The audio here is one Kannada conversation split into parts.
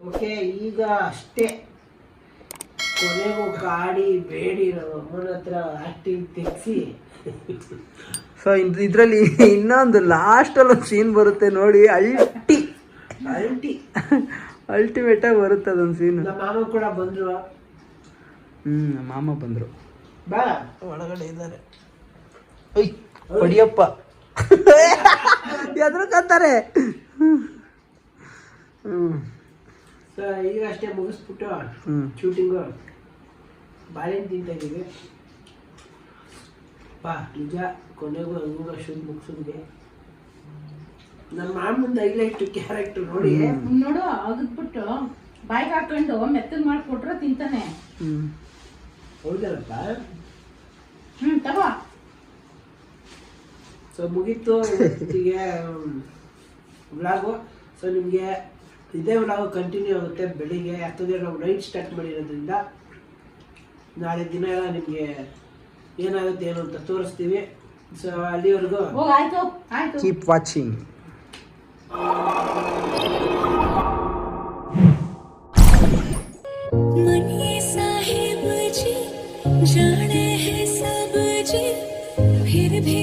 ಓಕೆ ಈಗ ಅಷ್ಟೇ. ಕೊನೆಗೂ ಗಾಡಿ ಬೇಡಿರೋ ನಮ್ಮ ಅಮ್ಮನ ಹತ್ರ ಆಕ್ಟಿಂಗ್ ತೆಗ್ಸಿ. ಸೊ ಇದರಲ್ಲಿ ಇನ್ನೊಂದು ಲಾಸ್ಟಲ್ಲಿ ಒಂದು ಸೀನ್ ಬರುತ್ತೆ ನೋಡಿ ಅಲ್ಟಿ ಅಲ್ಟಿ ಅಲ್ಟಿಮೇಟಾಗಿ ಬರುತ್ತೆ ಅದೊಂದು ಸೀನ್ ನಮ್ಮ ಮಾಮ ಕೂಡ ಬಂದ್ರು. ಹ್ಮ್ ನಮ್ಮ ಮಾಮ ಬಂದ್ರು. ಬಾ. ಒಳಗಡೆ ಇದ್ದಾರೆ. ಒಯ್ ಹೊಡಿಯಪ್ಪ. ಎದ್ರಕತ್ತಾರೆ ಹ್ಮ್. ಸೊ ಈಗ ಅಷ್ಟೇ ಮುಗಿಸ್ಬಿಟ್ಟು ಶೂಟಿಂಗು ಬಾಳೆಹಣ್ಣು ತಿಂತಾ ಇದೀವಿ. ಬಾ ನಿಜ ಕೊನೆಗೂ ಹಂಗ ಶೂಟ್ ಮುಗಿಸಿದ್ವಿ. ನಮ್ಮ ಮುಂದೆ ಹೈಲೈಟ್ ಕ್ಯಾರೆಕ್ಟರ್ ನೋಡಿ. ನೋಡು ಅಗದ್ಬಿಟ್ಟು ಬಾಯ್ಗೆ ಹಾಕೊಂಡು ಮೆತ್ತಗೆ ಮಾಡ್ಕೊಟ್ರೆ ತಿಂತಾನೆ. ಹ್ಮ್. ಹೌದಲ್ಲಪ್ಪ? ಹ್ಞೂ ತಗೋ. ಸೊ ಮುಗೀತು ಇವತ್ತಿಗೆ ವ್ಲಾಗು ಸೊ ನಿಮಗೆ ಇದೇ ವ್ಲಾಗು ಕಂಟಿನ್ಯೂ ಆಗುತ್ತೆ ಬೆಳಿಗ್ಗೆ ಯಾಕಂದರೆ ನಾವು ನೈಟ್ ಸ್ಟಾರ್ಟ್ ಮಾಡಿರೋದ್ರಿಂದ ನಾಳೆ ದಿನ ಎಲ್ಲ ನಿಮಗೆ ಏನಾಗುತ್ತೆ ಏನು ಅಂತ ತೋರಿಸ್ತೀವಿ ಸೊ ಅಲ್ಲಿವರೆಗೂ ಹೋಗ್ ಆಯ್ತು ಆಯ್ತು ಕೀಪ್ ವಾಚಿಂಗ್ मनी साहिब जी जाने हैं सब जी फिर भी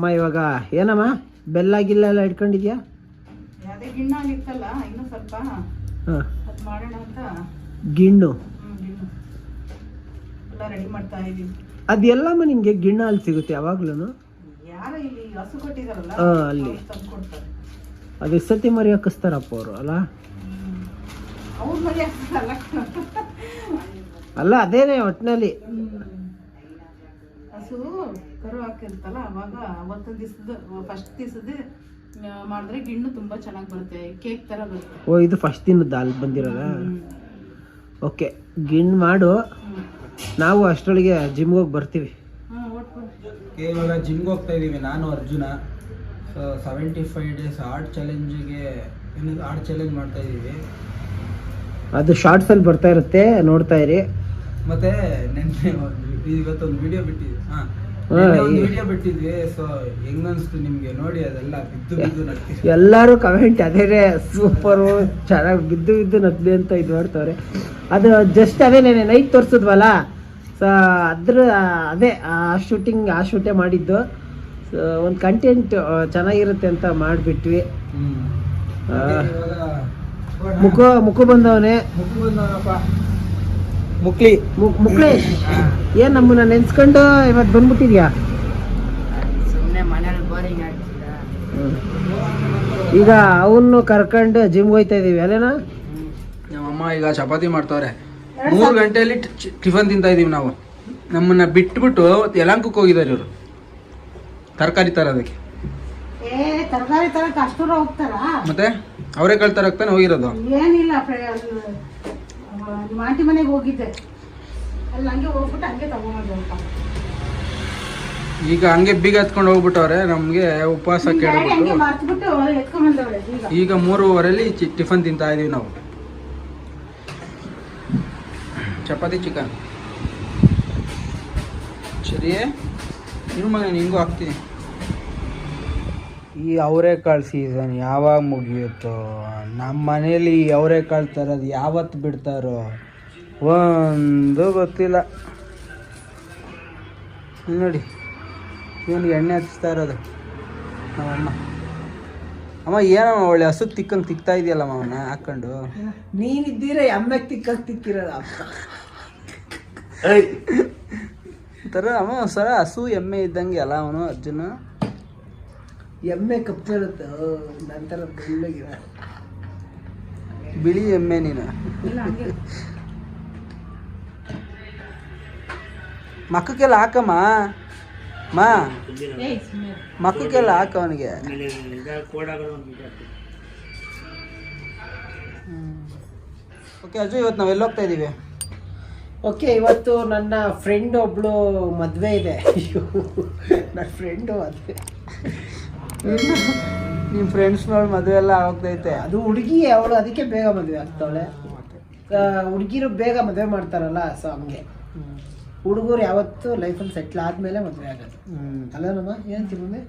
ಅಮ್ಮ ಇವಾಗ ಏನಮ್ಮ? ಬೆಲ್ಲ ಗಿಲ್ಲ ಎಲ್ಲ ಇಟ್ಕೊಂಡಿದ್ಯಾ? ಅದೇ ಗಿಣ್ಣ ಆಗಿತ್ತಲ್ಲ ಇನ್ನೂ ಸ್ವಲ್ಪ ಹಾಂ. ಅದ್ ಮಾಡೋಣ ಅಂತ. ಗಿಣ್ಣು? ಹ್ಮ್ ಗಿಣ್ಣು. ಎಲ್ಲ ರೆಡಿ ಮಾಡ್ತಾ ಇದೀವಿ ಅದೆಲ್ಲಮ್ಮ ನಿಮಗೆ ಗಿಣ್ಣ ಅಲ್ಲಿ ಸಿಗುತ್ತೆ ಯಾವಾಗ್ಲೂ ಯಾರ ಇಲ್ಲಿ ಹಸು ಕೊಟ್ಟಿದಾರಲ್ಲ ಹಾ, ಅಲ್ಲಿ. ತಂದು ಕೊಡ್ತಾರೆ. ಅದು ಸತಿ ಮರಿ ಹಾಕಿಸ್ತಾರಪ್ಪ ಅವರು ಅಲ್ಲ? ಅವ್ರ ಮನೆ ಅಲ್ಲ ಅಲ್ಲ ಅದೇನೆ ಒಟ್ಟಿನಲ್ಲಿ ಹಸು ಕರು ಹಾಕಿರ್ತಲ್ಲ ಅವಾಗ ಅವತ್ತು ದಿವಸದ ಫಸ್ಟ್ ದಿವಸದ ಮಾಡಿದ್ರೆ ಗಿಣ್ಣು ತುಂಬಾ ಚೆನ್ನಾಗಿ ಬರುತ್ತೆ ಕೇಕ್ ತರ ಬರುತ್ತೆ. ಓ ಇದು ಫಸ್ಟ್ ದಿನದ ಅಲ್ಲಿ ಬಂದಿರೋದ? ಓಕೆ ಗಿಣ್ಣು ಮಾಡು. ನಾವು ಅಷ್ಟೊಳಗೆ ಜಿಮ್ಗೆ ಹೋಗಿ ಬರ್ತೀವಿ. ಇವಾಗ ಜಿಮ್ಗೆ ಹೋಗ್ತಾ ಇದ್ದೀವಿ ನಾನು Arjuna. So seventy five days hard ಚಾಲೆಂಜಿಗೆ hard art challenge ಮಾಡ್ತಾ ಇದ್ದೀವಿ. ಅದು ಶಾರ್ಟ್ಸಲ್ಲಿ ಬರ್ತಾ ಇರುತ್ತೆ ನೋಡ್ತಾ ಇರಿ. ಮತ್ತೆ ನೆನ್ನೆ ಇವತ್ತೊಂದು ವಿಡಿಯೋ ಬಿಟ್ಟಿದ್ದೀವಿ ಹಾ. ವಿಡಿಯೋ ಬಿಟ್ಟಿದ್ವಿ ಸೊ ಹೆಂಗ್ ಅನ್ಸ್ತು ನಿಮ್ಗೆ? ನೋಡಿ ಅದೆಲ್ಲ ಬಿದ್ದು ಬಿದ್ದು ನಗ್ತೀವಿ ಎಲ್ಲರೂ ಕಮೆಂಟ್ ಅದೇ ಸೂಪರು ಚೆನ್ನಾಗಿ ಬಿದ್ದು ಬಿದ್ದು ನದ್ಲಿ ಅಂತ ಇದು ಮಾಡ್ತವ್ರೆ. ಅದು ಜಸ್ಟ್ ಅದೇನೆ ನೈಟ್ ತೋರಿಸಿದ್ವಲ್ಲ? ಸೊ ಅದ್ರ ಅದೇ ಆ ಶೂಟಿಂಗ್ ಆ ಶೂಟೇ ಮಾಡಿದ್ದು. ಸೊ ಒಂದು ಕಂಟೆಂಟ್ ಚೆನ್ನಾಗಿರುತ್ತೆ ಅಂತ ಮಾಡಿಬಿಟ್ವಿ. ಮುಖ ಮುಖ ಬಂದವನೇ. ಮುಖ ಬಂದವನಪ್ಪ. ಮುಕ್ಲಿ ಮುಕ್ಲಿ ಏನ್ ನಮ್ಮನ್ನ ನೆನ್ಸ್ಕೊಂಡು ಇವತ್ತು ಬಂದ್ಬಿಟ್ಟಿದ್ಯಾ? ಸುಮ್ಮನೆ ಮನೇಲಿ ಬೋರಿಂಗ್ ಈಗ ಅವನು ಕರ್ಕೊಂಡು ಜಿಮ್ ಹೋಯ್ತಾ ಇದೀವಿ ಅಲ್ಲೇನಾ? ನಮ್ಮಮ್ಮ ಈಗ ಚಪಾತಿ ಮಾಡ್ತಾವ್ರೆ. ಮೂರು ಗಂಟೆಯಲ್ಲಿ ಟಿಫನ್ ತಿಂತಾ ಇದೀವಿ ನಾವು. ನಮ್ಮನ್ನ ಬಿಟ್ಬಿಟ್ಟು ಯಲಂಕಕ್ಕೆ ಹೋಗಿದ್ದಾರೆ ಇವರು. ತರಕಾರಿ ತರೋದಕ್ಕೆ. ಏ ತರಕಾರಿ ಅಷ್ಟು ಹೋಗ್ತಾರ? ಮತ್ತೆ? ಅವರೇ ಹೋಗಿರೋದು? ಏನಿಲ್ಲ ನಿಮ್ಮ ಆಂಟಿ ಮನೆಗೆ ಹೋಗಿದ್ದೆ. ಅಲ್ಲಿ ಹಂಗೆ ಹೋಗ್ಬಿಟ್ಟು ಹಂಗೆ ತಗೊಂಡು ಈಗ ಹಂಗೆ ಬೀಗ ಹತ್ಕೊಂಡು ಹೋಗ್ಬಿಟ್ಟವ್ರೆ ನಮ್ಗೆ ಉಪವಾಸ ಕೇಳ್ಬಿಟ್ಟು ಈಗ. ಮೂರು ಮೂರುವರೆಲಿ ಟಿಫನ್ ತಿಂತಾ ಇದೀವಿ ನಾವು. ಚಪಾತಿ ಚಿಕನ್. ಸರಿ ನಿಮ್ಮ ಮಗ ನಿಂಗೂ ಹಾಕ್ತೀನಿ. ಈ ಅವರೆಕಾಳು ಸೀಸನ್ ಯಾವಾಗ ಮುಗಿಯುತ್ತೋ ನಮ್ಮ ಮನೇಲಿ ಈ ಅವರೆಕಾಳು ತರೋದು ಯಾವತ್ತು ಬಿಡ್ತಾರೋ ಒಂದು ಗೊತ್ತಿಲ್ಲ. ನೋಡಿ ಇವನಿಗೆ ಎಣ್ಣೆ ಹಚ್ತಾ ಇರೋದು. ನಮ್ಮಮ್ಮ. ಅಮ್ಮ ಏನಮ್ಮ ಒಳ್ಳೆ ಹಸು ತಿಕ್ಕಂಗೆ ತಿಕ್ತಾ ಇದೆಯಲ್ಲ ಅವನ್ನ ಹಾಕೊಂಡು ನೀನಿದ್ದೀರ ಎಮ್ಮೆಗೆ ತಿಕ್ಕಂಗೆ ತಿಕ್ಕಿರೋದ? ಒಂಥರ ಅಮ್ಮ ಸರ ಹಸು ಎಮ್ಮೆ ಇದ್ದಂಗೆ ಅಲ್ಲ ಅವನು ಅರ್ಜುನ? ಎಮ್ಮೆ ಕಪ್ಪಿರುತ್ತೆ ನಂತರ ಬೆಳ್ಳಗಿರ. ಬಿಳಿ ಎಮ್ಮೆ ನೀನು. ಮಕ್ಕಕ್ಕೆಲ್ಲ ಹಾಕಮ್ಮ. ಮಾ. ಮಕ್ಕಕ್ಕೆಲ್ಲ ಹಾಕ ಅವನಿಗೆ. ಓಕೆ ಅಜು ಇವತ್ತು ನಾವು ಎಲ್ಲಿ ಹೋಗ್ತಾ ಇದ್ದೀವಿ ಓಕೆ ಇವತ್ತು ನನ್ನ ಫ್ರೆಂಡ್ ಒಬ್ಳು ಮದುವೆ ಇದೆ. ಅಯ್ಯೋ ನನ್ನ ಫ್ರೆಂಡು ಮದುವೆ. ನಿಮ್ಮ ಫ್ರೆಂಡ್ಸ್ನವ್ಳ ಮದುವೆ ಎಲ್ಲ ಆಗ್ತೈತೆ. ಅದು ಹುಡುಗಿ ಅವಳು ಅದಕ್ಕೆ ಬೇಗ ಮದುವೆ ಆಗ್ತಾವಳೆ. ಹುಡುಗಿರು ಬೇಗ ಮದುವೆ ಮಾಡ್ತಾರಲ್ಲ ಸೊ ಹಂಗೆ ಹುಡುಗರು ಯಾವತ್ತು ಲೈಫಲ್ಲಿ ಸೆಟ್ಲ್ ಆದ್ಮೇಲೆ ಮದುವೆ ಆಗೋದು. ಅಲ್ಲನಮ್ಮ ಏನಂತೀವಿ ಮಮ್ಮಿ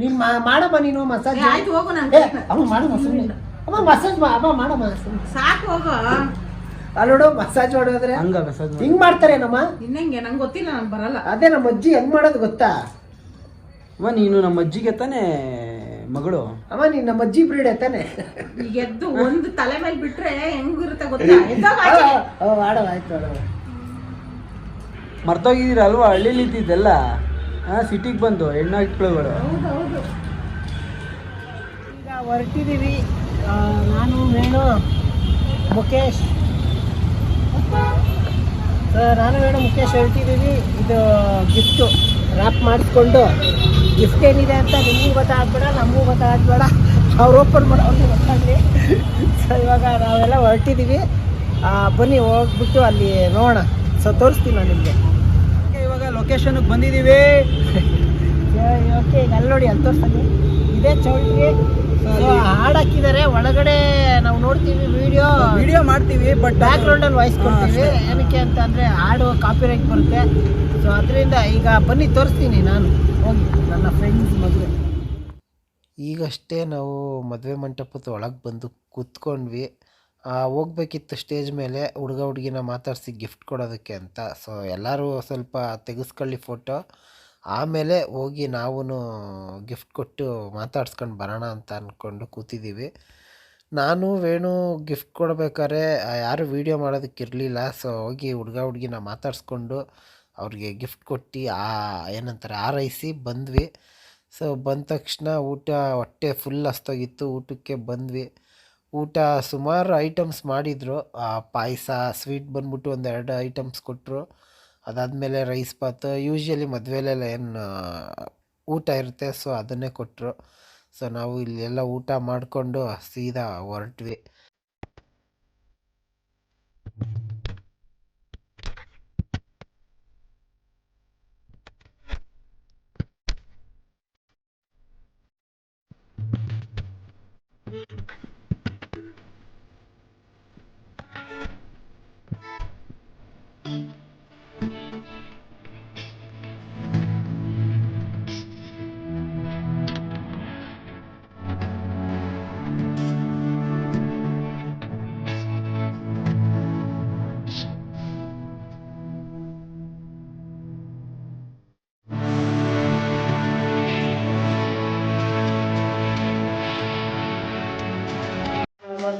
ನೀನ್ ಮಾಡಮ್ಮ ನೀನು ಮಸಾಜ್ ಆಯ್ತು ಹೋಗು ನಾನು ಅಮ್ಮ ಮಾಡಮ್ಮ ಸುಮ್ಮನೆ ಅಮ್ಮ ಮಸಾಜ್ ಅಮ್ಮ ಮಾಡಮ್ಮ ಸಾಕು ಹೋಗು. ಅಲ್ಲಿ ನೋಡು ಮಸಾಜ್ ಮಾಡೋದ್ರೆ ಹಂಗ ಮಸಾಜ್ ಹಿಂಗ್ ಮಾಡ್ತಾರೇನಮ್ಮ ಇನ್ನಂಗೆ ನಂಗೆ ಗೊತ್ತಿಲ್ಲ ನಂಗೆ ಬರಲ್ಲ. ಅದೇ ನಮ್ಮ ಅಜ್ಜಿ ಹೆಂಗ್ ಮಾಡೋದು ಗೊತ್ತಾ? ಅಮ್ಮ ನೀನು ನಮ್ಮ ಅಜ್ಜಿಗೆ ತಾನೇ ಮಗಳು? ಅಮ್ಮ ನೀನ್ ನಮ್ಮ ಅಜ್ಜಿ ಬ್ರೀಡ್ ತಾನೆ? ಈಗ ಎದ್ದು ಒಂದು ತಲೆ ಮೇಲೆ ಬಿಟ್ರೆ ಹೆಂಗಿರುತ್ತೆ ಗೊತ್ತಾ? ಎದ್ದೋಗ್ ಆಚೆ. ಆಯ್ತು. ಮರ್ತೋಗಿದ್ದೀರ ಅಲ್ವಾ ಹಳ್ಳಿಲಿ ಇದ್ದಿದ್ದೆಲ್ಲ? ಹಾಂ ಸಿಟಿಗೆ ಬಂದು ಹೆಣ್ಣು ಇಟ್ಕೊಳ್ಳೋಗಳು ಹೌದು ಹೌದು. ಈಗ ಹೊರಟಿದ್ದೀವಿ. ಆ, ನಾನು ವೇಣು ಮುಖೇಶ್. ನಾನು ವೇಣು ಮುಖೇಶ್ ಹೊರಟಿದ್ದೀವಿ. ಇದು ಗಿಫ್ಟು ರ್ಯಾಪ್ ಮಾಡಿಸ್ಕೊಂಡು. ಗಿಫ್ಟ್ ಏನಿದೆ ಅಂತ ನಿಮಗೂ ಗೊತ್ತಾಗ್ಬೇಡ ನಮಗೂ ಗೊತ್ತಾಗ್ಬೇಡ. ಅವ್ರು ಓಪನ್ ಮಾಡೋದು ಅವ್ರಿಗೆ ಗೊತ್ತಾಗಲಿ. ಸೊ ಇವಾಗ ನಾವೆಲ್ಲ ಹೊರಟಿದ್ದೀವಿ ಬನ್ನಿ ಹೋಗ್ಬಿಟ್ಟು ಅಲ್ಲಿ ನೋಡೋಣ. ಸೊ ತೋರಿಸ್ತೀನಿ ನಾನು ನಿಮಗೆ. ಇವಾಗ ಲೊಕೇಶನ್ಗೆ ಬಂದಿದ್ದೀವಿ ಓಕೆ ಈಗ ಅಲ್ಲಿ ನೋಡಿ ಅಲ್ಲಿ ತೋರಿಸ್ತೀನಿ. ಇದೇ ಚೌಲ್ಟ್ರಿ. ಹಾಡಾಕಿದ್ದಾರೆ ಒಳಗಡೆ ನಾವು ನೋಡ್ತೀವಿ ವಿಡಿಯೋ ವಿಡಿಯೋ ಮಾಡ್ತೀವಿ ಬಟ್ ಬ್ಯಾಕ್ ಗ್ರೌಂಡಲ್ಲಿ ವಾಯ್ಸ್ ಕೊಡ್ತೀವಿ. ಏನಕ್ಕೆ ಅಂತ ಅಂದರೆ ಹಾಡು ಕಾಪಿರೈಟ್ ಬರುತ್ತೆ. ಸೊ ಅದರಿಂದ ಈಗ ಬನ್ನಿ ತೋರಿಸ್ತೀನಿ ನಾನು. ನನ್ನ ಫ್ರೆಂಡ್ಸ್ ಮದುವೆ ಈಗಷ್ಟೇ ನಾವು ಮದುವೆ ಮಂಟಪದ ಒಳಗೆ ಬಂದು ಕೂತ್ಕೊಂಡ್ವಿ. ಹೋಗ್ಬೇಕಿತ್ತು ಸ್ಟೇಜ್ ಮೇಲೆ ಹುಡುಗ ಹುಡುಗಿನ ಮಾತಾಡಿಸಿ ಗಿಫ್ಟ್ ಕೊಡೋದಕ್ಕೆ ಅಂತ. ಸೊ ಎಲ್ಲರೂ ಸ್ವಲ್ಪ ತೆಗೆಸ್ಕೊಳ್ಳಿ ಫೋಟೋ. ಆಮೇಲೆ ಹೋಗಿ ನಾವು ಗಿಫ್ಟ್ ಕೊಟ್ಟು ಮಾತಾಡ್ಸ್ಕೊಂಡು ಬರೋಣ ಅಂತ ಅಂದ್ಕೊಂಡು ಕೂತಿದ್ದೀವಿ ನಾನು, ವೇಣು ಗಿಫ್ಟ್ ಕೊಡ್ಬೇಕಾದ್ರೆ ಯಾರು ವೀಡಿಯೋ ಮಾಡೋದಕ್ಕಿರಲಿಲ್ಲ. ಸೊ ಹೋಗಿ ಹುಡುಗ ಹುಡುಗಿನ ಮಾತಾಡಿಸ್ಕೊಂಡು ಅವ್ರಿಗೆ ಗಿಫ್ಟ್ ಕೊಟ್ಟು ಆ, ಏನಂತಾರೆ ಆರೈಸಿ ಬಂದ್ವಿ. ಸೊ ಬಂದ ತಕ್ಷಣ ಊಟ ಹೊಟ್ಟೆ ಫುಲ್ ಹಸ್ತೋಗಿತ್ತು. ಊಟಕ್ಕೆ ಬಂದ್ವಿ. ಊಟ ಸುಮಾರು ಐಟಮ್ಸ್ ಮಾಡಿದರು. ಪಾಯಸ ಸ್ವೀಟ್ ಬಂದ್ಬಿಟ್ಟು ಒಂದು ಎರಡು ಐಟಮ್ಸ್ ಕೊಟ್ಟರು ಅದಾದಮೇಲೆ ರೈಸ್ ಬಾತ್ ಯೂಶ್ವಲಿ ಮದುವೆಲೆಲ್ಲ ಏನು ಊಟ ಇರುತ್ತೆ ಸೊ ಅದನ್ನೇ ಕೊಟ್ಟರು ಸೊ ನಾವು ಇಲ್ಲೆಲ್ಲ ಊಟ ಮಾಡಿಕೊಂಡು ಸೀದಾ ಹೊರಟ್ವಿ.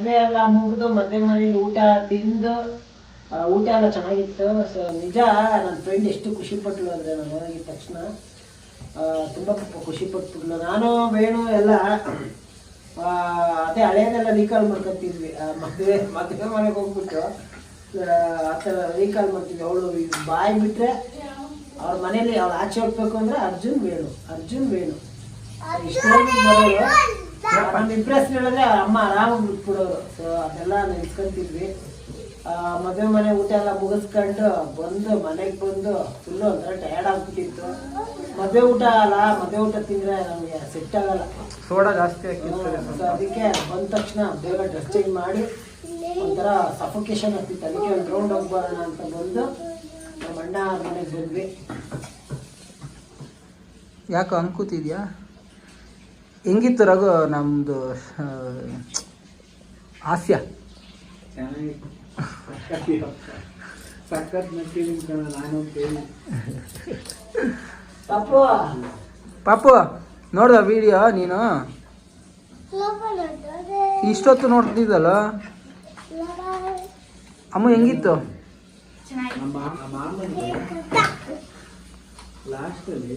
ಮದುವೆ ಎಲ್ಲ ಮುಗಿದು ಮದುವೆ ಮನೇಲಿ ಊಟ ತಿಂದು ಊಟ ಎಲ್ಲ ಚೆನ್ನಾಗಿತ್ತು. ಸೊ ನಿಜ ನನ್ನ ಫ್ರೆಂಡ್ ಎಷ್ಟು ಖುಷಿ ಪಟ್ಲು ಅಂದರೆ ನಾನು ಹೋಗಿದ ತಕ್ಷಣ ತುಂಬ ಖುಷಿ ಪಟ್ಬಿಟ್ಲು. ನಾನು ವೇಣು ಎಲ್ಲ ಅದೇ ಹಳೆಯದೆಲ್ಲ ರೀಕಾಲ್ ಮಾಡ್ಕೊತಿದ್ವಿ. ಮದುವೆ ಮದುವೆ ಮನೆಗೆ ಹೋಗ್ಬಿಟ್ಟು ಆ, ಆ ಥರ ರೀಕಾಲ್ ಮಾಡ್ತಿದ್ವಿ. ಅವಳು ಬಾಯಿ ಬಿಟ್ಟರೆ ಅವ್ರ ಮನೇಲಿ ಅವ್ಳು ಆಚೆ ಹೋಗ್ಬೇಕು ಅಂದರೆ ಅರ್ಜುನ್ ವೇಣು. ಅರ್ಜುನ್ ವೇಣು. ಇಷ್ಟೊಂದು ಬರೋರು ನಮ್ಮ ಇಂಪ್ರೆಸ್ ಹೇಳಿದ್ರೆ ಅಮ್ಮ ಆರಾಮಾಗಿ ಬಿಟ್ಬಿಡೋರು ಸೊ ಅದೆಲ್ಲ ನೆನ್ಸ್ಕೊಂತಿದ್ವಿ. ಆ, ಮದುವೆ ಮನೆ ಊಟ ಎಲ್ಲ ಮುಗಿಸ್ಕೊಂಡು ಬಂದು ಮನೆಗೆ ಬಂದು ಫುಲ್ಲು ಒಂಥರ ಟಯರ್ಡ್ ಆಗ್ಬಿಟ್ಟಿತ್ತು. ಮದುವೆ ಊಟ ಅಲ್ಲ ಮದುವೆ ಊಟ ತಿಂದ್ರೆ ನಮಗೆ ಸೆಟ್ ಆಗಲ್ಲ. ಸೋಡಾ ಜಾಸ್ತಿ ಸೊ ಅದಕ್ಕೆ ಬಂದ ತಕ್ಷಣ ಬೇಗ ಡ್ರೆಸ್ ಚೇಂಜ್ ಮಾಡಿ ಒಂಥರ ಸಫೋಕೇಶನ್ ಆಗ್ತಿತ್ತು. ಅದಕ್ಕೆ ಒಂದು ರೌಂಡ್ ಹೋಗಿ ಬರೋಣ ಅಂತ ಬಂದು ನಮ್ಮ ಅಣ್ಣ ಮನೆಗೆ ಬಂದ್ವಿ. ಯಾಕೆ ಅನ್ಕೋತಿದ್ಯಾ? ಹೆಂಗಿತ್ತು ರಘು ನಮ್ಮದು ಹಾಸ್ಯ? ಪಾಪು ಪಾಪು ನೋಡ್ದ ವಿಡಿಯೋ ನೀನು? ಇಷ್ಟೊತ್ತು ನೋಡ್ತಿದ್ದಲ್ಲ ಅಮ್ಮ ಹೆಂಗಿತ್ತು? ಲಾಸ್ಟಲ್ಲಿ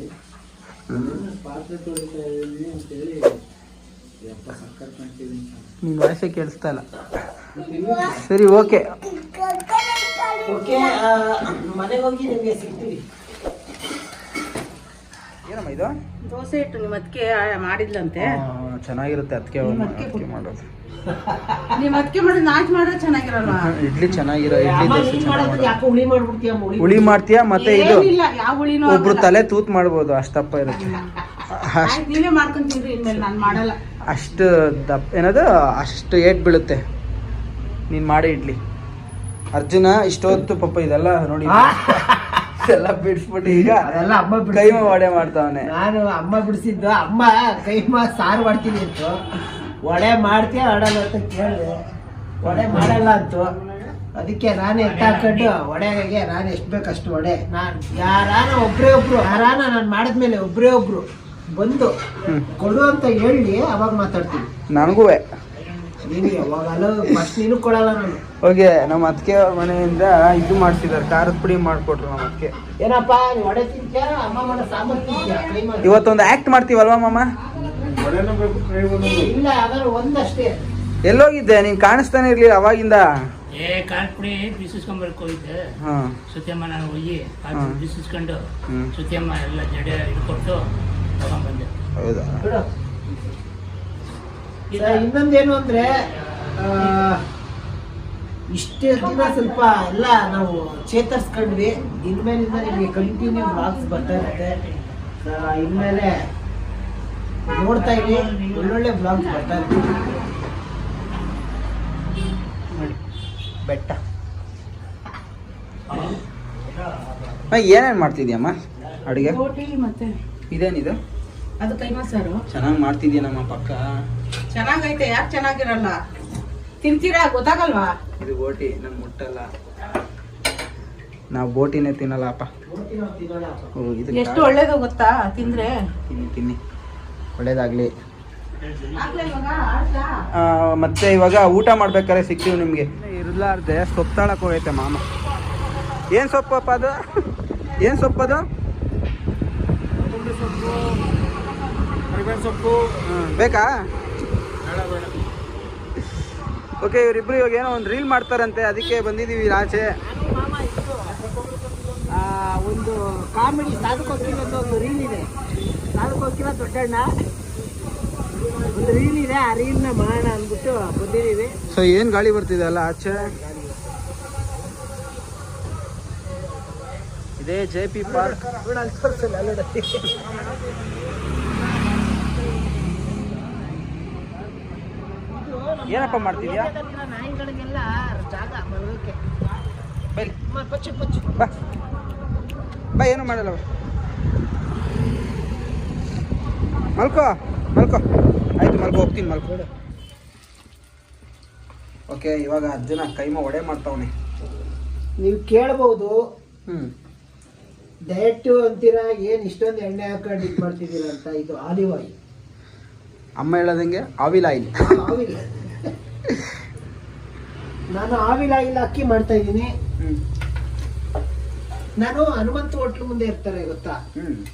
ನಿನ್ನ ವಾಯ್ಸೇ ಕೇಳಿಸ್ತಾ ಇಲ್ಲ. ಸರಿ ಓಕೆ ಓಕೆ ಮನೆಗೆ ಹೋಗಿ ನಿಮಗೆ ಸಿಗ್ತೀವಿ. ಏನಮ್ಮ ಇದು? ದೋಸೆ ಇಟ್ಟು ನಿಮ್ಮ ಅದಕ್ಕೆ ಮಾಡಿದ್ಲಂತೆ. ಆ, ಚೆನ್ನಾಗಿರುತ್ತೆ ಅದಕ್ಕೆ ಅದ್ಕೆ ಮಾಡೋದು. ನಿಮ್ಮ ಅದಕ್ಕೆ ಮಾಡಿದ್ ನಾಚ್ ಮಾಡೋದು ಚೆನ್ನಾಗಿರಲ್ವಾ? ಇಡ್ಲಿ ಚೆನ್ನಾಗಿರೋ ಇಡ್ಲಿ ದೋಸೆ ಹುಳಿ ಮಾಡ್ಬಿಡ್ತೀಯ ಹುಳಿ ಹುಳಿ ಮಾಡ್ತೀಯಾ ಮತ್ತೆ ಇದು? ಏನಿಲ್ಲ ಯಾವ ಹುಳಿನೂ ಒಬ್ರು ತಲೆ ತೂತ್ ಮಾಡ್ಬೋದು ಅಷ್ಟಪ್ಪ ಇರುತ್ತೆ. ಅಷ್ಟ್- ಆಯ್ತ್, ನೀವೇ ಮಾಡ್ಕೊಂಡ್ ತಿನ್ರಿ ಇನ್ಮೇಲೆ ನಾನು ಮಾಡಲ್ಲ. ಅಷ್ಟು ದಪ್ಪ ಏನದು? ಅಷ್ಟು ಏಟ್ ಬೀಳುತ್ತೆ. ನೀನ್ ಮಾಡಿ ಇಡ್ಲಿ. ಅರ್ಜುನ ಇಷ್ಟೊತ್ತು ಪಾಪ ಇದೆಲ್ಲ ನೋಡಿ ಇದೆಲ್ಲ ಬಿಡ್ಸ್ಬಿಟ್ಟು ಈಗ ಅದೆಲ್ಲ ಅಮ್ಮ ಬಿಡ್ಸಿದ್ದು. ಕೈಮ ವಡೆ ಮಾಡ್ತಾವನೆ. ನಾನು ಅಮ್ಮ ಬಿಡಿಸಿದ್ದು ಅಮ್ಮ ಕೈಮ ಸಾರು ಮಾಡ್ತೀನಿ ಅಂತ. ವಡೆ ಮಾಡ್ತೀಯ ಆಡಲ್ಲ ಅಂತ ಕೇಳಿದೆ. ವಡೆ ಮಾಡಲ್ಲ ಅಂತು. ಅದಕ್ಕೆ ನಾನೇ ಎತ್ತಾಕೊಂಡು ವಡೆಗೆ ನಾನು ಎಷ್ಟು ಬೇಕು ಅಷ್ಟು ವಡೆ. ನಾನು ಯಾರಾನ ಒಬ್ರೇ ಒಬ್ರು ಯಾರಾನ ನಾನು ಮಾಡಿದ್ಮೇಲೆ ಒಬ್ರೇ ಒಬ್ರು ಬಂದು ಕೊಡುವಂತ ಕೊಡು ಅಂತ ಹೇಳಿ ಅವಾಗ ಮಾತಾಡ್ತೀನಿ. ನನಗೂ ನೀನು ಯಾವಾಗಲೂ ಫಸ್ಟ್ ನೀನು ಕೊಡಲ್ಲ ನಾನು. ಹೋಗಿ ನಮ್ಮ ಅತ್ತಿಗೆ ಅವ್ರ ಮನೆಯಿಂದ ಇದು ಮಾಡ್ತಿದ್ದಾರೆ ಖಾರದ ಪುಡಿ ಮಾಡ್ಕೊಟ್ರು ನಮ್ಮ ಅತ್ತಿಗೆ. ಕೈಮ ಇವತ್ತೊಂದು ಆಕ್ಟ್ ಮಾಡ್ತೀವಲ್ವಾ ಮಾಮ? ಇಲ್ಲ ಯಾವ್ದಾದ್ರು ಒಂದಷ್ಟೇ. ಎಲ್ಲೋಗಿದ್ದೆ ನೀನ್ ಕಾಣಿಸ್ತಾನೆ ಇರ್ಲಿಲ್ಲ ಅವಾಗಿಂದ? ಏ ಬಿಸಿಸ್ಕೊಂಬರಕ್ ಹೋಗಿದ್ದೆ. ಸುತ್ತಿಯಮ್ಮ ನಾನು ಹೋಗಿ. ಬಿಸಿಸ್ಕೊಂಡು ಸುತ್ತಮ್ಮ ಎಲ್ಲ ಜಡೆ ಇಟ್ಕೊಟ್ಟು ತಗೊಂಡ್ಬಂದೆ ಹೌದಾ? ಇನ್ನೊಂದೇನು ಅಂದ್ರೆ ಇಷ್ಟೇ ದಿನ ಸ್ವಲ್ಪ ಎಲ್ಲ ನಾವು ಚೇತರಿಸ್ಕೊಂಡ್ವಿ. ಇನ್ಮೇಲಿಂದ ನಿಮಗೆ ಕಂಟಿನ್ಯೂ ಬ್ಲಾಗ್ಸ್ ಬರ್ತಾ ಇರುತ್ತೆ. ಇನ್ಮೇಲೆ ನೋಡ್ತಾ ಇದ್ವಿ ಒಳ್ಳೊಳ್ಳೆ ಬ್ಲಾಗ್ಸ್ ಬರ್ತಾ ಇರ್ತೀವಿ ನೋಡಿ ಬೆಟ್ಟ. ಏನೇನು ಮಾಡ್ತಿದ್ಯಮ್ಮ ಅಡುಗೆ? ಇದೇನಿದು? ಅದು ಕೈಮಾ ಸಾರು. ಚೆನ್ನಾಗಿ ಮಾಡ್ತಿದ್ಯಾ ಪಕ್ಕ? ಚೆನ್ನಾಗೈತೆ ಯಾಕೆ ಚೆನ್ನಾಗಿರಲ್ಲ? ತಿಂತೀರಾ? ಗೊತ್ತಾಗಲ್ವಾ? ಇದು ಬೋಟಿ ನನ್ ಮುಟ್ಟಲ್ಲ. ನಾವು ಬೋಟಿನೇ ತಿನ್ನಲ್ಲ ಅಪ್ಪ. ನಾವು ಎಷ್ಟು ಒಳ್ಳೇದು ಗೊತ್ತಾ? ತಿಂದ್ರೆ? ತಿನ್ನಿ ತಿನ್ನಿ. ಒಳ್ಳೇದಾಗ್ಲಿ? ಆ, ಮತ್ತೆ ಇವಾಗ ಊಟ ಮಾಡ್ಬೇಕಾದ್ರೆ ಸಿಗ್ತೀವಿ ನಿಮ್ಗೆ. ಇರ್ಲಾರ್ದೆ ಸೊಪ್ಪು ತಾಳಕ್ ಹೋಗೈತೆ ಮಾಮ. ಏನ್ ಸೊಪ್ಪ ಅದು? ಏನ್ ಸೊಪ್ಪದು ಸೊಪ್ಪು. ಬೇಕಾ? ಓಕೆ ಇವರಿಬ್ರು ಇವಾಗ ಏನೋ ಒಂದು ರೀಲ್ ಮಾಡ್ತಾರಂತೆ ಅದಕ್ಕೆ ಬಂದಿದ್ದೀವಿ ಆಚೆ ಒಂದು ಕಾಮಿಡಿ ಸಾಧಕ ಹೋಗ್ತಿರೋ ಒಂದು ರೀಲ್ ಇದೆ. ಸಾಧಕ ಹೋಗ್ತಿರೋ ದೊಡ್ಡಣ್ಣ. ಒಂದು ರೀಲ್ ಇದೆ ಆ ರೀಲ್ನ ಮಾಡೋಣ ಅಂದ್ಬಿಟ್ಟು ಬಂದಿದ್ದೀವಿ ಸೊ ಏನು ಗಾಳಿ ಬರ್ತಿದೆ ಅಲ್ಲ ಆಚೆ? ಇದೇ ಜೆ ಪಿ ಪಾರ್ಕ್ ನೋಡು, ಅಲ್ಲಿ ತೋರ್ಸಲ್ಲ, ಅಲ್ಲಿ ನೋಡು. ಏನಪ್ಪ ಮಾಡ್ತಿದ್ಯಾ? ನಾಯಿಗಳಿಗೆಲ್ಲ ಜಾಗ ಬರೋಕೆ. ಬೈಲಿ ಪಚ್ಚು ಪಚ್ಚು ಬಾ. ಬಾ ಏನು ಮಾಡಲ್ಲ. ಮಲ್ಕೋ ಮಲ್ಕೋ. ಆಯ್ತು ಮಲ್ಕೋ ಹೋಗ್ತೀನಿ ಮಲ್ಕೋ. ಓಕೆ ಇವಾಗ ಅಜ್ಜನ ಕೈಮ ಒಡೆ ಮಾಡ್ತಾವನೆ. ನೀವು ಕೇಳ್ಬೋದು. ಹ್ಞೂ ಡಯಟ್ ಅಂತೀರಾ ಏನು ಇಷ್ಟೊಂದು ಎಣ್ಣೆ ಹಾಕೊಂಡು ಇದು ಮಾಡ್ತಿದ್ದೀರ ಅಂತ ಇದು ಆಲಿವ್ ಆಯಿಲ್. ಅಮ್ಮ ಹೇಳೋದಂಗೆ ಆವಿಲ್ ಆಯಿಲ್. ಆವಿಲ್ ನಾನು ಆವಿಲ ಇಲ್ಲ ಅಕ್ಕಿ ಮಾಡ್ತಾ ಇದ್ದೀನಿ. ನಾನು ಹನುಮಂತ ಹೋಟ್ಲು ಮುಂದೆ ಇರ್ತಾರೆ ಗೊತ್ತಾ?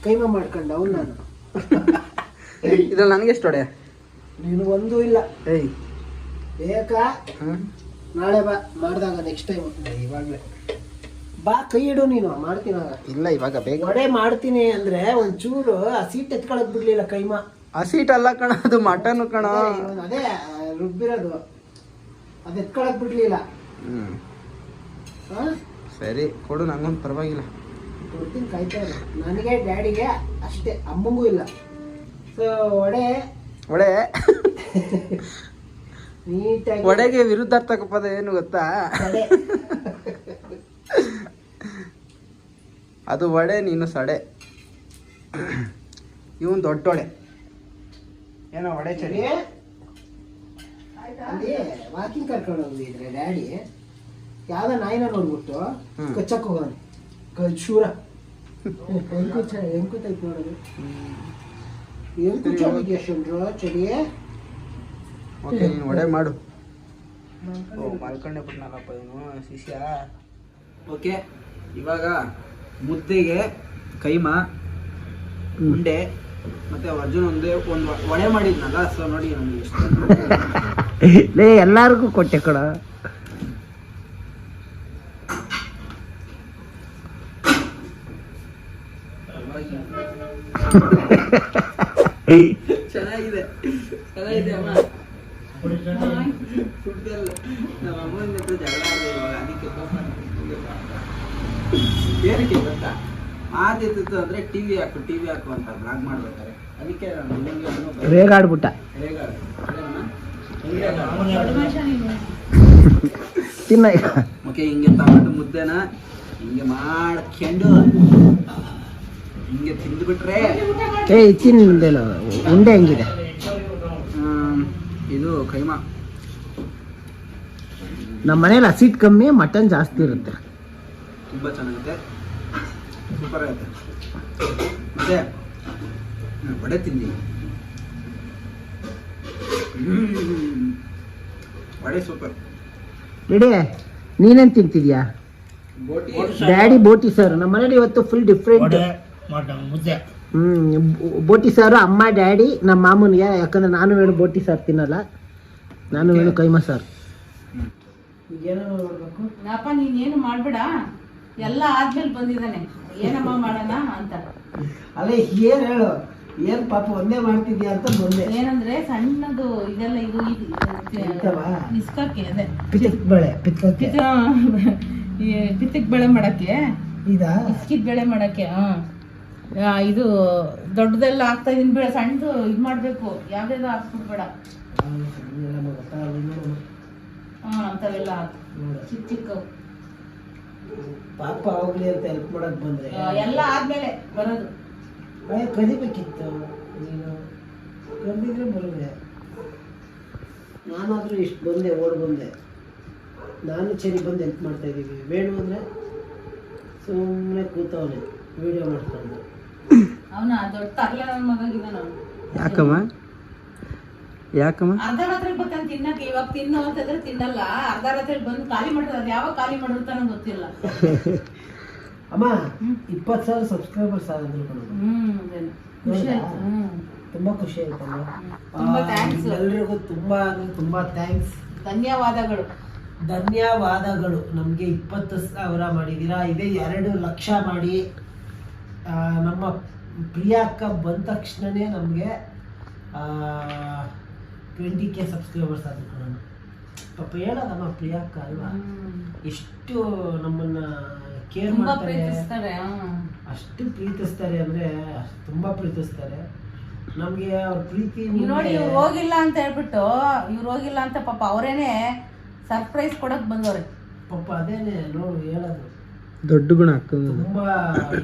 ಕೈಮ ಮಾಡ್ಕೊಂಡು ಅವ್ನು ನಾನು. ಇದ್ರಲ್ಲಿ ನನಗೆ ಎಷ್ಟು ಹೊಡೆ? ನೀನು ಒಂದು ಇಲ್ಲ. ಏಯ್. ಬೇಕಾ ನಾಳೆ ಬಾ ಮಾಡಿದಾಗ ನೆಕ್ಸ್ಟ್ ಟೈಮ್ ಇವಾಗಲೇ. ಬಾ ಕೈ ಇಡು ನೀನು ಮಾಡ್ತೀನಿ ಇಲ್ಲ ಇವಾಗ ಬೇಗ ಒಡೆ ಮಾಡ್ತೀನಿ ಅಂದ್ರೆ ಒಂಚೂರು ಆ ಸೀಟ್ ಎತ್ಕೊಳಕ್ ಬಿಡ್ಲಿಲ್ಲ ಕೈಮ. ಆ ಸೀಟ್ ಅಲ್ಲ ಕಣ ಅದು ಮಟನ್ ಕಣ. ಅದೇ ರುಬ್ಬಿರೋದು. ಅದ್ ಎತ್ಕೊಳಕ್ ಬಿಡ್ಲಿಲ್ಲ. ಹಾ? ಸರಿ ಕೊಡು ನಂಗೊಂದು ಪರವಾಗಿಲ್ಲ. ಕೊಡ್ತೀನಿ ಕಾಯ್ತಾ ಇಲ್ಲ ನನಗೆ ಡ್ಯಾಡಿಗೆ ಅಷ್ಟೇ ಅಮ್ಮಂಗೂ ಇಲ್ಲ. ಸೊ ವಡೆ ಒಡೆ ನೀಟಾಗಿ ಒಡೆಗೆ ವಿರುದ್ಧಾರ್ಥಕ ಪದ ಏನು ಗೊತ್ತಾ. ಅದು ವಡೆ ನೀನು ಸಡೆ. ಇವನ್ ದೊಡ್ಡ ಒಡೆ ಏನೋ ಒಡೆ ಚಳಿ ಅಲ್ಲಿ ವಾಕಿಂಗ್ ಕರ್ಕೊಂಡು ಹೋಗಿದ್ರೆ ಡ್ಯಾಡಿ ಯಾವ ನಾಯಿನ ನೋಡ್ಬಿಟ್ಟು. ಕಚ್ಚಕ್ ಹೋಗೋಣ ಕಚ್ಚೂರ ಶೂರ. ಎಂಕು ಚ ಎಂಕು ಟೈಪ್ ನೋಡೋದು ಎಂಕು ಚೋಗಿದ್ಯಾ ಶುಂಡ್ರು ಚಳಿ. ಓಕೆ ನೀನು ಒಡೆ ಮಾಡು. ಓ ಮಲ್ಕೊಂಡೆ ಬಿಟ್ನಲ್ಲಪ್ಪ ಇವನು ಶಿಷ್ಯ. ಓಕೆ ಇವಾಗ ಮುದ್ದೆಗೆ ಕೈಮಾ ಉಂಡೆ ಮತ್ತೆ ಅರ್ಜುನ್ ಒಂದೇ ಒಂದು ಒಡೆ ಮಾಡಿದ್ನಲ್ಲ ಸೊ ನೋಡಿ ನಮಗೆ ಇಷ್ಟ. ಲೇ ಎಲ್ಲಾರ್ಗೂ ಕೊಟ್ಟೆ ಕಡ ಚೆನ್ನಾಗಿದೆ. ಚೆನ್ನಾಗಿದೆ ಅಮ್ಮ. ನಮ್ಮ ಅಮ್ಮನ ಜಗಳ ಆಡಿದೆ ಇವಾಗ ಅದಕ್ಕೆ ಕೋಪ ನನಗೆ ಪಾಪ. ಏನಕ್ಕೆ ಗೊತ್ತಾ ಆದಿತ್ತು ಅಂದ್ರೆ ಟಿವಿ ಹಾಕು ಟಿವಿ ಹಾಕು ಅಂತ ಬ್ಲಾಗ್ ಮಾಡ್ಬೇಕಾರೆ ಅದಕ್ಕೆ ನಾನು ರೇಗಾಡ್ಬಿಟ್ಟ. ರೇಗಾಡು. ತಿನ್ನ. ಓಕೆ ಹಿಂಗೆ ತಗೊಂಡು ಮುದ್ದೆನ ಹಿಂಗೆ ಮಾಡ್ಕೊಂಡು ಹಿಂಗೆ ತಿಂದ್ಬಿಟ್ರೆ ಏ ತಿಂದೇನು ಉಂಡೆ ಹೆಂಗಿದೆ? ಇದು ಕೈಮಾ. ನಮ್ಮ ಮನೇಲಿ ಹಸಿಟ್ ಕಮ್ಮಿ ಮಟನ್ ಜಾಸ್ತಿ ಇರುತ್ತೆ. ತುಂಬ ಚೆನ್ನಾಗಿದೆ ಸೂಪರ್ ಆಗುತ್ತೆ ಮತ್ತೆ ವಡೆ ತಿಂದಿ ಹ್ಮ್. ವಡೆ ಸೂಪರ್. ಬಿಡಿ ನೀನೇನ್ ತಿಂತಿದ್ಯಾ? ಡ್ಯಾಡಿ ಬೋಟಿ ಸರ್. ನಮ್ಮ ಮನೇಲಿ ಇವತ್ತು ಫುಲ್ ಡಿಫ್ರೆಂಟ್ ಮುದ್ದೆ. ಹ್ಮ್ ಬೋಟಿ ಸಾರು ಅಮ್ಮ ಡ್ಯಾಡಿ ನಮ್ಮ ಮಾಮೂನಿಗೆ ಯಾಕಂದ್ರೆ ನಾನು ಹೇಳು ಬೋಟಿ ಸಾರು ತಿನ್ನಲ್ಲ. ನಾನು ಹೇಳು ಕೈಮಾ ಸಾರು. ನೀನೇನು ಮಾಡ್ಬೇಡ. ಎಲ್ಲ ಆದ್ಮೇಲೆ ಬಂದಿದ್ದಾನೆ. ಏನಮ್ಮ ಮಾಡೋಣ ಅಂತ. ಅಲ್ಲ ಏನು ಹೇಳು? ಏನು ಪಾಪ ಒಂದೇ ಮಾಡ್ತಿದ್ಯಾ ಅಂತ ಬಂದೆ ಏನಂದ್ರೆ ಸಣ್ಣದು ಇದೆಲ್ಲ ಇದು? ಇಸ್ಕಕ್ಕೆ ಅದೇ ಪಿತಕ್ ಬಳೆ ಪಿತ್ಕಕ್ಕೆ ಪಿತಕ್ ಬೆಳೆ ಮಾಡಕ್ಕೆ. ಇದಾ? ಇಸ್ಕಿದ ಬೆಳೆ ಮಾಡಕ್ಕೆ ಹಾ ಇದು ದೊಡ್ಡದೆಲ್ಲ ಆಗ್ತಾ ಇದೀನಿ ಬೇಡ ಸಣ್ಣದು ಇದು ಮಾಡಬೇಕು. ಯಾವ್ದಾದ್ರು ಹಾಕ್ಬಿಡ್ಬೇಡ. ಹಾ ಅಂತವೆಲ್ಲ ಹಾಕು. ಚಿಕ್ಕ ಚಿಕ್ಕವು. ಪಾಪ ಹೋಗ್ಲಿ ಅಂತ ಹೆಲ್ಪ್ ಮಾಡಕ್ ಬಂದ್ರೆ? ಎಲ್ಲ ಆದ್ಮೇಲೆ ಬರೋದು. ಮನೆ ಕಲಿಬೇಕಿತ್ತು. ನೀನು ಕಲಿದ್ರೆ ಬರುವೆ ನಾನಾದ್ರೂ ಇಷ್ಟು ಬಂದೆ ಓಡ್ ಬಂದೆ. ನಾನು ಚೆನ್ನಾಗಿ ಬಂದು ಹೆಲ್ಪ್ ಮಾಡ್ತಾ ಇದ್ದೀವಿ. ಬೇಡ ಅಂದ್ರೆ ಸುಮ್ಮನೆ ಕೂತವನೆ ವಿಡಿಯೋ ಮಾಡ್ಕೊಂಡು. ಅವನ ದೊಡ್ಡ ತರಲೆ ನನ್ನ ಮಗಾಗಿದ್ದಾನ ಯಾಕಮ್ಮ? ಯಾಕಮ್ಮ? ಅರ್ಧ ರಾತ್ರಿ ಬರ್ತಾನೆ ತಿನ್ನಕ್ಕೆ. ಇವಾಗ ತಿನ್ನು ಅಂತಂದ್ರೆ ತಿನ್ನಲ್ಲ. ಅರ್ಧ ರಾತ್ರಿ ಬಂದು ಖಾಲಿ ಮಾಡ್ತಾರೆ ಅದು ಯಾವಾಗ ಖಾಲಿ ಮಾಡಿರ್ತಾನೋ ಗೊತ್ತಿಲ್ಲ. ಅಮ್ಮ ಇಪ್ಪತ್ತು ಸಾವಿರ ಸಬ್ಸ್ಕ್ರೈಬರ್ಸ್ ಆಗಿದ್ರು. ಹ್ಮ್ ಅದೇನು. ಖುಷಿ ಆಯ್ತು. ಹ್ಮ್. ತುಂಬಾ ಖುಷಿ ಆಯ್ತಮ್ಮ ತುಂಬಾ ಥ್ಯಾಂಕ್ಸ್ ಎಲ್ಲರಿಗೂ ತುಂಬಾ ಅಂದ್ರೆ ತುಂಬಾ ಥ್ಯಾಂಕ್ಸ್ ಧನ್ಯವಾದಗಳು. ಧನ್ಯವಾದಗಳು. ನಮಗೆ ಇಪ್ಪತ್ತು ಸಾವಿರ ಮಾಡಿದ್ದೀರಾ ಇದೇ ಎರಡು ಲಕ್ಷ ಮಾಡಿ. ಆ, ನಮ್ಮ ಪ್ರಿಯಾಕ್ಕ ಬಂದ ತಕ್ಷಣನೇ ನಮಗೆ ಟ್ವೆಂಟಿ ಕೆ ಸಬ್ಸ್ಕ್ರೈಬರ್ಸ್ ಆದ್ರು ನಾನು. ಪಾಪ ಹೇಳೋದಮ್ಮ ಪ್ರಿಯಾಕ್ಕ ಅಲ್ವಾ? ಎಷ್ಟು ನಮ್ಮನ್ನ ಕೇರ್ ಮಾಡ್ತಾರೆ. ಅಷ್ಟು ಪ್ರೀತಿಸ್ತಾರೆ ಅಂದ್ರೆ ಅಷ್ಟ್ ತುಂಬಾ ಪ್ರೀತಿಸ್ತಾರೆ. ನಮ್ಗೆ ಅವ್ರ ಪ್ರೀತಿ ನೀವ್ ನೋಡಿ ಇವ್ರು ಹೋಗಿಲ್ಲ ಅಂತ ಹೇಳ್ಬಿಟ್ಟು ಇವ್ರು ಹೋಗಿಲ್ಲ ಅಂತ ಪಾಪ ಅವರೇನೆ ಸರ್ಪ್ರೈಸ್ ಕೊಡಕ್ ಬಂದವ್ರೆ. ಪಾಪ ಅದೇನೆ ನೋಡು ಹೇಳೋದು. ದೊಡ್ಡ ಗುಣ ಅಕ್ಕ. ತುಂಬಾ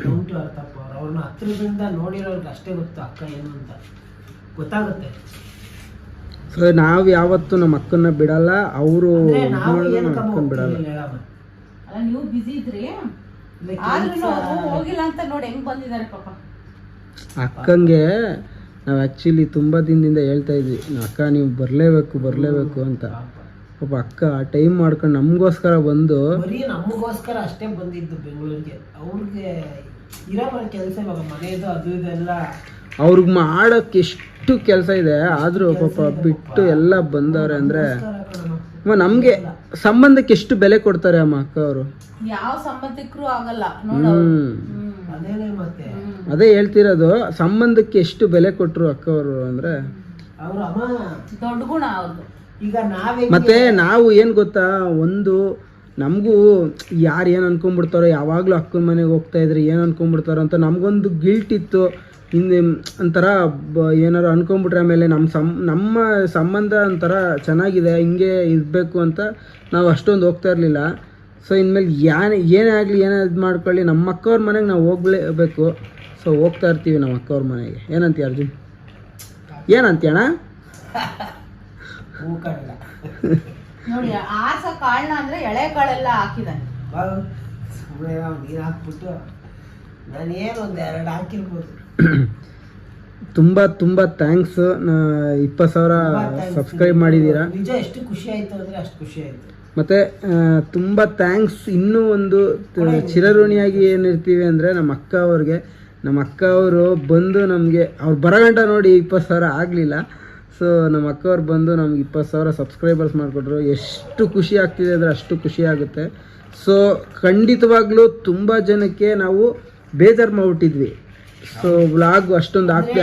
ಡೌಟ್ ಅರ್ಥಪ್ಪ ಅವ್ರು. ಅವ್ರನ್ನ ಹತ್ರದಿಂದ ನೋಡಿರೋರ್ಗೆ ಅಷ್ಟೇ ಗೊತ್ತು ಅಕ್ಕ ಏನು ಅಂತ. ಗೊತ್ತಾಗುತ್ತೆ. ಸೊ ನಾವು ಯಾವತ್ತು ನಮ್ಮ ಅಕ್ಕನ್ನ ಬಿಡಲ್ಲ ಅವರು ಅಕ್ಕನ ಬಿಡಲ್ಲ. ನೀವು ಬಿಸಿ ಇದ್ರಿ. ಹೋಗಿಲ್ಲ ಅಂತ ನೋಡಿ ಹೆಂಗ್ ಬಂದಿದ್ದಾರೆ ಪಾಪ. ಅಕ್ಕಂಗೆ ನಾವು ಆ್ಯಕ್ಚುಲಿ ತುಂಬ ದಿನದಿಂದ ಹೇಳ್ತಾ ಇದ್ವಿ ಅಕ್ಕ ನೀವು ಬರಲೇಬೇಕು ಬರಲೇಬೇಕು ಅಂತ. ಪಾಪ ಅಕ್ಕ ಟೈಮ್ ಮಾಡ್ಕೊಂಡು ನಮಗೋಸ್ಕರ ಬಂದು ಬರೀ ನಮಗೋಸ್ಕರ ಅಷ್ಟೇ ಬಂದಿದ್ದು ಬೆಂಗಳೂರಿಗೆ. ಅವ್ರಿಗೆ ಇರೋ ಕೆಲಸ ಇವಾಗ ಮನೆಯದು ಅದು ಇದೆಲ್ಲ ಅವ್ರಿಗೆ ಮಾಡೋಕ್ಕೆ ಎಷ್ಟು ಕೆಲಸ ಇದೆ ಆದರೂ ಪಾಪ ಬಿಟ್ಟು ಎಲ್ಲ ಬಂದವ್ರೆ ಅಂದರೆ ಅಮ್ಮ ನಮಗೆ ಸಂಬಂಧಕ್ಕೆ ಎಷ್ಟು ಬೆಲೆ ಕೊಡ್ತಾರೆ ಅಮ್ಮ ಅಕ್ಕ ಅವರು? ಯಾವ ಸಂಬಂಧಿಕರು ಆಗಲ್ಲ ನೋಡು ಹ್ಮ್. ಹ್ಮ್ ಮತ್ತೆ? ಅದೇ ಹೇಳ್ತಿರೋದು ಸಂಬಂಧಕ್ಕೆ ಎಷ್ಟು ಬೆಲೆ ಕೊಟ್ಟರು ಅಕ್ಕ ಅವರು ಅಂದರೆ? ಅವ್ರು ಅಮ್ಮ ದೊಡ್ಡ ಗುಣ ಅವ್ರದ್ದು ಈಗ ನಾವೇ ಮತ್ತೆ ನಾವು ಏನು ಗೊತ್ತಾ ಒಂದು ನಮಗೂ ಯಾರು ಏನು ಅನ್ಕೊಂಡ್ಬಿಡ್ತಾರೋ ಯಾವಾಗಲೂ ಅಕ್ಕನ ಮನೆಗೆ ಹೋಗ್ತಾ ಇದ್ರೆ ಏನು ಅನ್ಕೊಂಡ್ಬಿಡ್ತಾರೋ ಅಂತ ನಮಗೊಂದು ಗಿಲ್ಟ್ ಇತ್ತು. ಹಿಂದೆ ಒಂಥರ ಬ ಏನಾರು ಅನ್ಕೊಂಡ್ಬಿಟ್ರೆ ಆಮೇಲೆ ನಮ್ಮ ಸಂ ನಮ್ಮ ಸಂಬಂಧ ಒಂಥರ ಚೆನ್ನಾಗಿದೆ ಹಿಂಗೆ ಇರಬೇಕು ಅಂತ ನಾವು ಅಷ್ಟೊಂದು ಹೋಗ್ತಾ ಇರಲಿಲ್ಲ. ಸೊ ಇನ್ಮೇಲೆ ಯಾನೇ ಏನೇ ಆಗಲಿ ಏನೇ ಇದು ಮಾಡ್ಕೊಳ್ಳಿ ನಮ್ಮ ಅಕ್ಕವ್ರ ಮನೆಗೆ ನಾವು ಹೋಗ್ಲೇಬೇಕು. ಸೊ ಹೋಗ್ತಾ ಇರ್ತೀವಿ ನಮ್ಮ ಅಕ್ಕವ್ರ ಮನೆಗೆ. ಏನಂತ ಅರ್ಜುನ್? ಏನಂತೀಯಣ ನೋಡಿ ಆಸ ಕಾಳನ್ನ ಅಂದ್ರೆ ಎಳೆ ಕಾಳೆಲ್ಲ ಹಾಕಿದಾನೆ ಸುಮ್ಮನೆ ನೀರು ಹಾಕ್ಬಿಟ್ಟು ನಾನೇನು ಒಂದು ಎರಡು ಹಾಕಿರ್ಬೋದು. ತುಂಬ ತುಂಬ ಥ್ಯಾಂಕ್ಸ್ ಇಪ್ಪತ್ತು ಸಾವಿರ. ಸಬ್ಸ್ಕ್ರೈಬ್ ಮಾಡಿದ್ದೀರಾ ನಿಜ ಎಷ್ಟು ಖುಷಿ ಆಯ್ತು ಅಂದ್ರೆ ಅಷ್ಟು ಖುಷಿ ಆಯ್ತು. ಮತ್ತು ತುಂಬ ಥ್ಯಾಂಕ್ಸ್ ಇನ್ನೂ ಒಂದು ಚಿರಋಣಿಯಾಗಿ ಏನಿರ್ತೀವಿ ಅಂದರೆ ನಮ್ಮ ಅಕ್ಕ ಅವ್ರಿಗೆ. ನಮ್ಮ ಅಕ್ಕ ಅವರು ಬಂದು ನಮಗೆ ಅವ್ರು ಬರಗಂಟ ನೋಡಿ ಇಪ್ಪತ್ತು ಸಾವಿರ ಆಗಲಿಲ್ಲ. ಸೊ ನಮ್ಮ ಅಕ್ಕ ಅವ್ರು ಬಂದು ನಮ್ಗೆ ಇಪ್ಪತ್ತು ಸಾವಿರ ಸಬ್ಸ್ಕ್ರೈಬರ್ಸ್ ಮಾಡಿಕೊಟ್ರು. ಎಷ್ಟು ಖುಷಿ ಆಗ್ತಿದೆ ಅಂದರೆ ಅಷ್ಟು ಖುಷಿ ಆಗುತ್ತೆ. ಸೊ ಖಂಡಿತವಾಗ್ಲೂ ತುಂಬ ಜನಕ್ಕೆ ನಾವು ಬೇಜಾರು ಮಾಡ್ಬಿಟ್ಟಿದ್ವಿ ಸೊ ವ್ಲಾಗ್ ಅಷ್ಟೊಂದು ಆಗ್ತೇ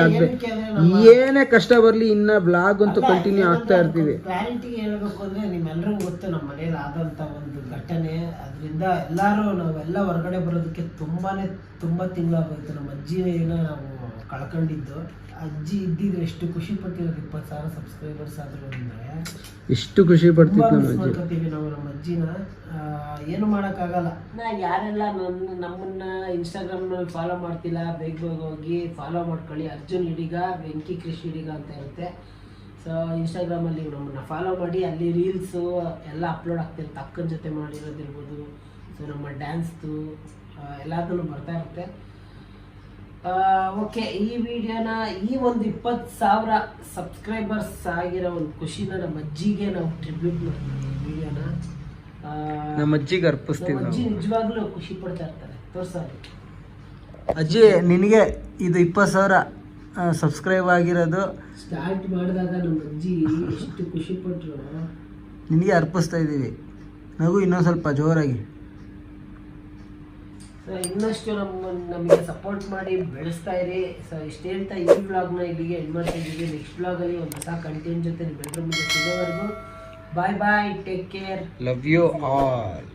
ನಮ್ಮ ಏನೇ ಕಷ್ಟ ಬರಲಿ ಇನ್ನ ವ್ಲಾಗ್ ಅಂತೂ ಕಂಟಿನ್ಯೂ ಆಗ್ತಾ ಇರ್ತೀವಿ. ಕ್ಲಾರಿಟಿ ಹೇಳ್ಬೇಕು ಅಂದ್ರೆ ನಿಮ್ಮೆಲ್ಲರಿಗೂ ಗೊತ್ತು ನಮ್ಮ ಮನೇಲಿ ಆದಂತ ಒಂದು ಘಟನೆ. ಅದರಿಂದ ಎಲ್ಲರೂ ನಾವೆಲ್ಲ ಹೊರಗಡೆ ಬರೋದಕ್ಕೆ ತುಂಬಾನೇ ತುಂಬಾ ತಿಂಗಳಾಗೋಯ್ತು. ನಮ್ಮ ಅಜ್ಜಿನ ನಾವು ಕಳ್ಕೊಂಡಿದ್ದು. ಅಜ್ಜಿ ಇದ್ದಿದ್ರೆ ಎಷ್ಟು ಖುಷಿ ಪಟ್ಟಿರೋದು ಇಪ್ಪತ್ತು ಸಾವಿರ ಸಬ್ಸ್ಕ್ರೈಬರ್ಸ್ ಆದ್ರು ಅಂದ್ರೆ. ಎಷ್ಟು ಖುಷಿ ಪಡ್ತೀವಿ ನಮ್ಮ ಅಜ್ಜಿ. ನಾವು ನಮ್ಮ ಅಜ್ಜಿನ. ಆ, ಏನು ಮಾಡೋಕ್ಕಾಗಲ್ಲ. ನಾ ಯಾರೆಲ್ಲ ನನ್ನ ನಮ್ಮನ್ನ ಇನ್ಸ್ಟಾಗ್ರಾಮ್ನಲ್ಲಿ ಫಾಲೋ ಮಾಡ್ತಿಲ್ಲ ಬೇಗ ಬೇಗ ಹೋಗಿ ಫಾಲೋ ಮಾಡ್ಕೊಳ್ಳಿ. ಅರ್ಜುನ್ ಹಿಡಿಗ ವೆಂಕಿ ಕೃಷಿ ಹಿಡಿಗ ಅಂತ ಇರುತ್ತೆ. ಸೊ ಇನ್ಸ್ಟಾಗ್ರಾಮಲ್ಲಿ ನಮ್ಮನ್ನ ಫಾಲೋ ಮಾಡಿ ಅಲ್ಲಿ ರೀಲ್ಸು ಎಲ್ಲ ಅಪ್ಲೋಡ್ ಆಗ್ತಿರುತ್ತೆ ಅಕ್ಕನ ಜೊತೆ ಮಾಡಿರೋದಿರ್ಬೋದು. ಸೊ ನಮ್ಮ ಡ್ಯಾನ್ಸ್ದು ಎಲ್ಲದೂ ಬರ್ತಾ ಇರುತ್ತೆ. ಓಕೆ ಈ ವಿಡಿಯೋನ ಈ ಒಂದು ಇಪ್ಪತ್ತು ಸಾವಿರ ಸಬ್ಸ್ಕ್ರೈಬರ್ಸ್ ಆಗಿರೋ ಒಂದು ಖುಷಿನ ನಮ್ಮ ಅಜ್ಜಿಗೆ ನಾವು ಟ್ರಿಬ್ಯೂಟ್ ಮಾಡ್ತೀವಿ ಈ ವಿಡಿಯೋನ. ನಮ್ಮ ಅಜ್ಜಿಗೆ ಅರ್ಪಿಸ್ತೀವಿ ನಮ್ಮ ಅಜ್ಜಿ ನಿಜವಾಗ್ಲೂ ಖುಷಿ ಪಡ್ತಾ ಇರ್ತಾರೆ. ತೋರ್ಸಿ ಅಜ್ಜಿ ನಿನಗೆ ಇದು ಇಪ್ಪತ್ತು ಸಾವಿರ ಸಬ್ಸ್ಕ್ರೈಬ್ ಆಗಿರೋದು ಸ್ಟಾರ್ಟ್ ಮಾಡಿದಾಗ ನಮ್ಮ ಅಜ್ಜಿ ಎಷ್ಟು ಖುಷಿ ಪಟ್ಟರು ನಿನಗೆ ಅರ್ಪಿಸ್ತಾ ಇದ್ದೀವಿ. ನಗು ಇನ್ನೊಂದು ಸ್ವಲ್ಪ ಜೋರಾಗಿ. ಸೊ ಇನ್ನಷ್ಟು ನಮ್ಮ ನಮಗೆ ಸಪೋರ್ಟ್ ಮಾಡಿ ಬೆಳೆಸ್ತಾ ಇರಿ. ಸೊ ಇಷ್ಟು ಹೇಳ್ತಾ ಈ ವ್ಲಾಗ್ನ ಇಲ್ಲಿಗೆ ಎಂಡ್ ಮಾಡ್ತಾ ಇದ್ದೀವಿ. ನೆಕ್ಸ್ಟ್ ವ್ಲಾಗಲ್ಲಿ ಒಂದು ಹೊಸ ಕಂಟೆಂಟ್ ಜೊತೆ ನಿಮ್ಮೆಲ್ಲರ ಮುಂದೆ ಸಿಗೋವರೆಗೂ bye bye take care love you all